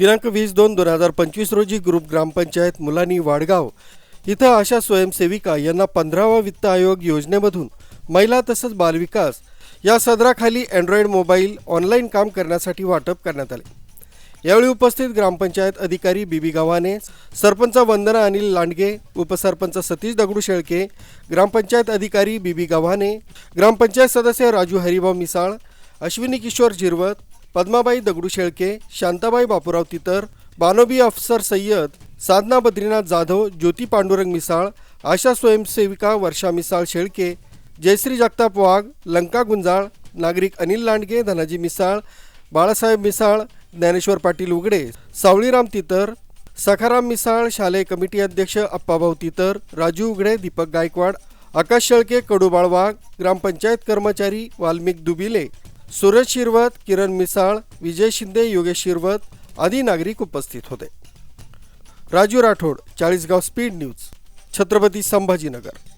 दिनांक वीस दोन दोन हजार पंचवीस रोजी ग्रुप ग्रामपंचायत मुलानी वाडगाव इथं आशा स्वयंसेविका यांना पंधरावा वित्त आयोग योजनेमधून महिला तसंच बालविकास या सदराखाली अँड्रॉइड मोबाईल ऑनलाईन काम करण्यासाठी वाटप करण्यात आले. यावेळी उपस्थित ग्रामपंचायत अधिकारी बीबी गव्हाणे सरपंच वंदना अनिल लांडगे उपसरपंच सतीश दगडू शेळके ग्रामपंचायत अधिकारी बीबी गव्हाणे ग्रामपंचायत सदस्य राजू हरिभाऊ मिसाळ अश्विनी किशोर झिरवत पद्माबाई दगडू शेळके शांताबाई बापूराव तितर बानोबी अफसर सय्यद साधना बद्रीनाथ जाधव ज्योती पांडुरंग मिसाळ आशा स्वयंसेविका वर्षा मिसाळ शेळके जयश्री जगताप वाघ लंका गुंजाळ नागरिक अनिल लांडगे धनाजी मिसाळ बाळासाहेब मिसाळ ज्ञानेश्वर पाटील उगडे सावळीराम तितर सखाराम मिसाळ शालेय कमिटी अध्यक्ष अप्पाभाऊ तितर राजू उगडे दीपक गायकवाड आकाश शेळके कडूबाळ वाघ ग्रामपंचायत कर्मचारी वाल्मिक दुबिले सूरज शिरवत किरण मिसाळ विजय शिंदे योगेश शिरवत आदी नागरिक उपस्थित होते. Raju Rathod Chalisgaon speed news Chhatrapati Sambhajinagar.